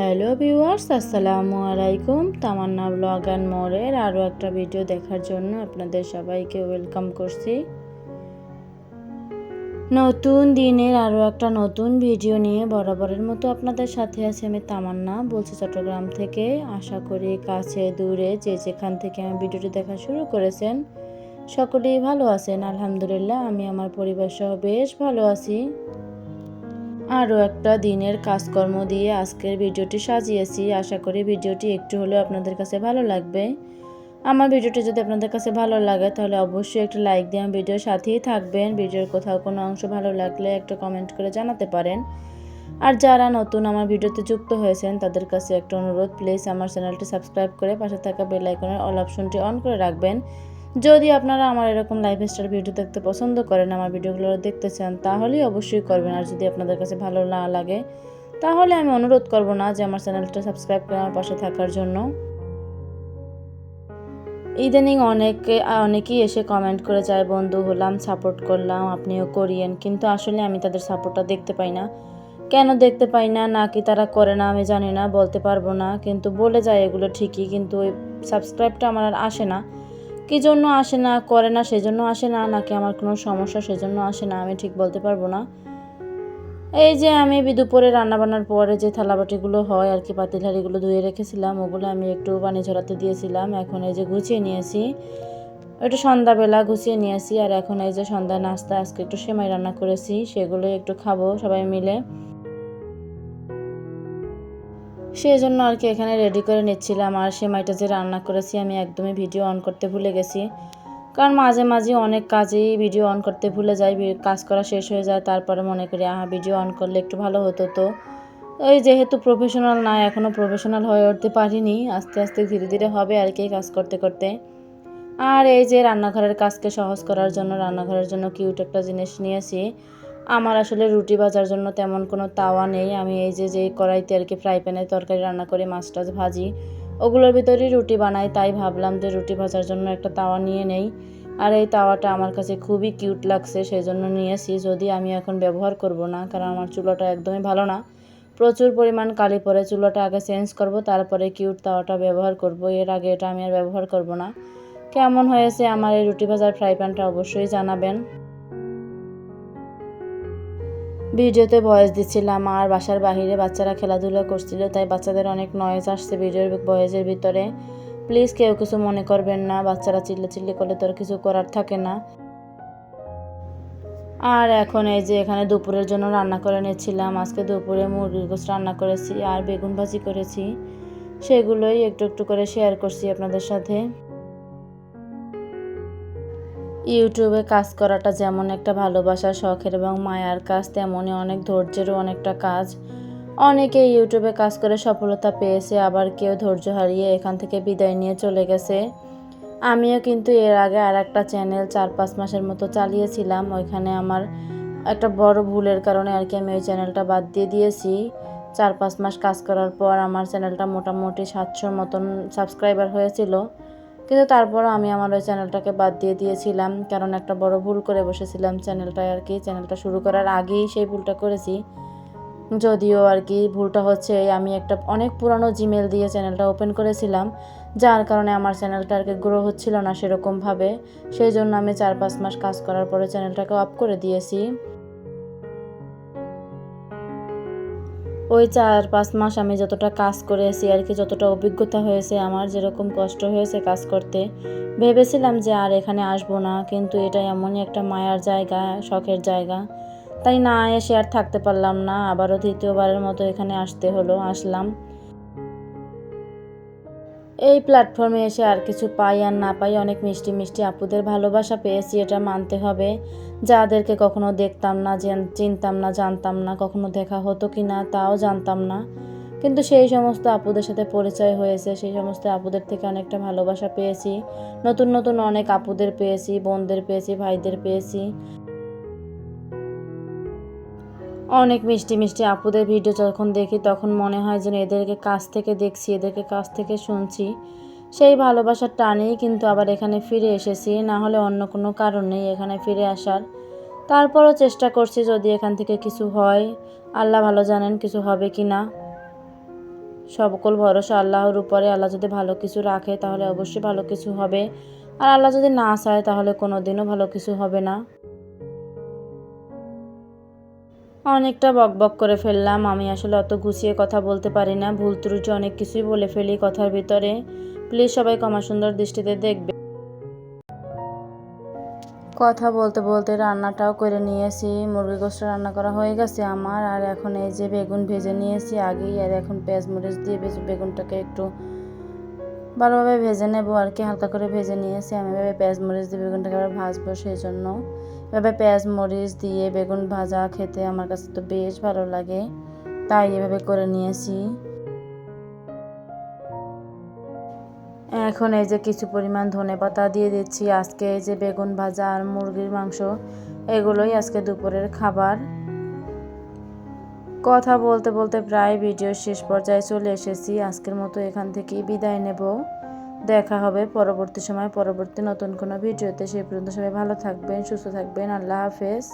Hello viewers, আসসালামু আলাইকুম। তামান্না blog and মোরের আরও একটা ভিডিও দেখার জন্য আপনাদের সবাইকে ওয়েলকাম করছি। নতুন দিনের আরও একটা নতুন ভিডিও নিয়ে বরাবরের মতো আপনাদের সাথে আছি আমি তামান্না। বলছি চট্টগ্রাম থেকে, আশা করি কাছে, দূরে যে যেখান থেকে আমি ভিডিওটি দেখা শুরু করেছেন, সকলেই ভালো আছেন। আলহামদুলিল্লাহ, আমি আমার পরিবার সহ বেশ ভালো আছি। আরও একটা দিনের কাজকর্ম দিয়ে আজকের ভিডিওটি সাজিয়েছি। আশা করি ভিডিওটি একটু হলেও আপনাদের কাছে ভালো লাগবে। আমার ভিডিওটি যদি আপনাদের কাছে ভালো লাগে, তাহলে অবশ্যই একটা লাইক দিয়ে আমার ভিডিওর সাথেই থাকবেন। ভিডিওর কোথাও কোনো অংশ ভালো লাগলে একটা কমেন্ট করে জানাতে পারেন। আর যারা নতুন আমার ভিডিওতে যুক্ত হয়েছেন, তাদের কাছে একটা অনুরোধ, প্লিজ আমার চ্যানেলটি সাবস্ক্রাইব করে পাশে থাকা বেল আইকনের অল অপশনটি অন করে রাখবেন। যদি আপনারা আমার এরকম লাইফ লাইফস্টাইল ভিডিও দেখতে পছন্দ করেন, আমার ভিডিওগুলো দেখতে চান তাহলেই অবশ্যই করবেন। আর যদি আপনাদের কাছে ভালো না লাগে, তাহলে আমি অনুরোধ করব না যে আমার চ্যানেলটা সাবস্ক্রাইব করে আমার পাশে থাকার জন্য। ইদানিং অনেকে, অনেকেই এসে কমেন্ট করে যায় বন্ধু, হলাম সাপোর্ট করলাম, আপনিও করিয়েন। কিন্তু আসলে আমি তাদের সাপোর্টটা দেখতে পাই না। কেন দেখতে পাই না? নাকি তারা করে না? আমি জানি না, বলতে পারব না। কিন্তু বলে যায় এগুলো ঠিকই, কিন্তু ওই সাবস্ক্রাইবটা আমার আর আসে না। কী জন্য আসে না, করে না, সেজন্য আসে না, নাকি আমার কোনো সমস্যা সেজন্য আসে না, আমি ঠিক বলতে পারব না? এই যে আমি দুপুরে রান্নাবান্নার পরে যে থালাবাটিগুলো হয় আর কি পাতিলহারিগুলো ধুয়ে রেখেছিলাম, ওগুলো আমি একটু পানি ঝরাতে দিয়েছিলাম, এখন এই যে গুছিয়ে নিয়েছি। একটু সন্ধ্যাবেলা গুছিয়ে নিয়েছি, আর এখন এই যে সন্ধ্যা নাস্তা, আজকে একটু সেমাই রান্না করেছি সেগুলো একটু খাব সবাই মিলে। সেই জন্য আর কি এখানে রেডি করে নিচ্ছিলাম। আর সেমাইটা যে রান্না করেছি, আমি একদমই ভিডিও অন করতে ভুলে গেছি। কারণ মাঝে মাঝে অনেক কাজেই ভিডিও অন করতে ভুলে যাই কাজ করা শেষ হয়ে যায়, তারপরে মনে করি, আহা ভিডিও অন করলে একটু ভালো হতো তো। ওই যেহেতু প্রফেশনাল না এখনও প্রফেশনাল হয়ে উঠতে পারিনি। আস্তে আস্তে ধীরে ধীরে হবে আর কি কাজ করতে করতে। আর এই যে রান্নাঘরের কাজকে সহজ করার জন্য, রান্নাঘরের জন্য কিউট একটা জিনিস নিয়েছি। আমার আসলে রুটি ভাজার জন্য তেমন কোনো তাওয়া নেই। আমি এই যে যে কড়াইতে আর কি ফ্রাই প্যানে তরকারি রান্না করে, মাছ টাছ ভাজি, ওগুলোর ভিতরেই রুটি বানাই, তাই ভাবলাম যে রুটি ভাজার জন্য একটা তাওয়া নিয়ে নেই। আর এই তাওয়াটা আমার কাছে খুবই কিউট লাগছে সেই জন্য নিয়েছি। যদি আমি এখন ব্যবহার করব না, কারণ আমার চুলাটা একদমই ভালো না। প্রচুর পরিমাণ কালি পরে চুলাটা আগে চেঞ্জ করব, তারপরে কিউট তাওয়াটা ব্যবহার করব। এর আগে এটা আমি আর ব্যবহার করব না। কেমন হয়েছে আমার এই রুটি ভাজার ফ্রাই প্যানটা অবশ্যই জানাবেন। ভিডিওতে ভয়েস দিচ্ছিলাম, আর বাসার বাহিরে বাচ্চারা খেলাধুলা করছিল, তাই বাচ্চাদের অনেক নয়েজ আসছে ভিডিওর ভয়েসের ভিতরে। প্লিজ কেউ কিছু মনে করবেন না, বাচ্চারা চিল্লে চিল্লি করলে তোর কিছু করার থাকে না। আর এখন এই যে এখানে দুপুরের জন্য রান্না করে নিয়েছিলাম আজকে দুপুরে মুরগির গোস রান্না করেছি, আর বেগুন ভাজি করেছি। সেগুলোই একটু একটু করে শেয়ার করছি আপনাদের সাথে। ইউটিউবে কাজ করাটা যেমন একটা ভালোবাসা, শখের এবং মায়ার কাজ তেমনই অনেক ধৈর্যেরও অনেকটা কাজ। অনেকে ইউটিউবে কাজ করে সফলতা পেয়েছে, আবার কেউ ধৈর্য হারিয়ে এখান থেকে বিদায় নিয়ে চলে গেছে। আমিও কিন্তু এর আগে আর একটা চ্যানেল চার পাঁচ মাসের মতো চালিয়েছিলাম, ওইখানে আমার একটা বড় ভুলের কারণে আর কি আমি ওই চ্যানেলটা বাদ দিয়ে দিয়েছি। চার পাঁচ মাস কাজ করার পর আমার চ্যানেলটা মোটামুটি সাতশোর মতন সাবস্ক্রাইবার হয়েছিল। কিন্তু তারপরও আমি আমার ওই চ্যানেলটাকে বাদ দিয়ে দিয়েছিলাম। কারণ একটা বড় ভুল করে বসেছিলাম চ্যানেলটায় আর কি। চ্যানেলটা শুরু করার আগেই সেই ভুলটা করেছি। যদিও আর কি ভুলটা হচ্ছে, আমি একটা অনেক পুরানো জিমেল দিয়ে চ্যানেলটা ওপেন করেছিলাম, যার কারণে আমার চ্যানেলটা আর কি গ্রো হচ্ছিল না সেরকমভাবে। সেই জন্য আমি চার পাঁচ মাস কাজ করার পরে চ্যানেলটাকে অফ করে দিয়েছি। ওই চার পাঁচ মাস আমি যতটা কাজ করেছি আর কি, যতটা অভিজ্ঞতা হয়েছে আমার, যেরকম কষ্ট হয়েছে কাজ করতে, ভেবেছিলাম যে আর এখানে আসব না, কিন্তু এটা এমনই একটা মায়ার জায়গা, শখের জায়গা। তাই না এসে আর থাকতে পারলাম না, আবারও দ্বিতীয়বারের মতো এখানে আসতে হলো, আসলাম। এই প্ল্যাটফর্মে এসে আর কিছু পাই আর না পাই অনেক মিষ্টি মিষ্টি আপুদের ভালোবাসা পেয়েছি, এটা মানতে হবে। যাদেরকে কখনো দেখতাম না চিনতাম না, জানতাম না কখনো দেখা হতো কি না, তাও জানতাম না। কিন্তু সেই সমস্ত আপুদের সাথে পরিচয় হয়েছে, সেই সমস্ত আপুদের থেকে অনেকটা ভালোবাসা পেয়েছি। নতুন নতুন অনেক আপুদের পেয়েছি, বোনদের পেয়েছি, ভাইদের পেয়েছি। অনেক মিষ্টি মিষ্টি আপুদের ভিডিও যখন দেখি তখন মনে হয় যেন এদেরকে কাছ থেকে দেখছি, এদেরকে কাছ থেকে শুনছি। সেই ভালোবাসার টানেই কিন্তু আবার এখানে ফিরে এসেছি, না হলে অন্য কোনো কারণ নেই এখানে ফিরে আসার। তারপরও চেষ্টা করছি যদি এখান থেকে কিছু হয়, আল্লাহ ভালো জানেন কিছু হবে কি না। সকল ভরসা আল্লাহর উপরে, আল্লাহ যদি ভালো কিছু রাখে তাহলে অবশ্যই ভালো কিছু হবে। আর আল্লাহ যদি না চায় তাহলে কোনো দিনও ভালো কিছু হবে না। অনেকটা বক বক করে ফেললাম। আমি আসলে অত গুছিয়ে কথা বলতে পারি না। ভুল ত্রুটি অনেক কিছুই বলে ফেলি কথার ভিতরে। প্লিজ সবাই ক্ষমা সুন্দর দৃষ্টিতে দেখবে। কথা বলতে বলতে রান্নাটাও করে নিয়েছি। মুরগি গোস্ত রান্না করা হয়ে গেছে আমার। আর এখন এই যে বেগুন ভেজে নিয়েছি, আগেই আর এখন পেঁয়াজ মরিচ দিয়ে বেগুনটাকে একটু ভালোভাবে ভেজে নেব আর কি, হালকা করে ভেজে নিয়েছি। আমি এভাবে পেঁয়াজ মরিচ দিয়ে বেগুনটাকে আবার ভাজবো সেই জন্য এভাবে পেঁয়াজ মরিচ দিয়ে বেগুন ভাজা খেতে আমার কাছে তো বেশ ভালো লাগে, তাই এভাবে করে নিয়েছি। এখন এই যে কিছু পরিমাণ ধনে পাতা দিয়ে দিচ্ছি। আজকে এই যে বেগুন ভাজা আর মুরগির মাংস, এগুলোই আজকে দুপুরের খাবার। কথা বলতে বলতে প্রায় ভিডিও শেষ পর্যায়ে চলে এসেছি। আজকের মতো এখান থেকেই বিদায় নেব। দেখা হবে পরবর্তী সময়, পরবর্তী নতুন কোনো ভিডিওতে। সেই পর্যন্ত সবাই ভালো থাকবেন, সুস্থ থাকবেন। আল্লাহ হাফেজ।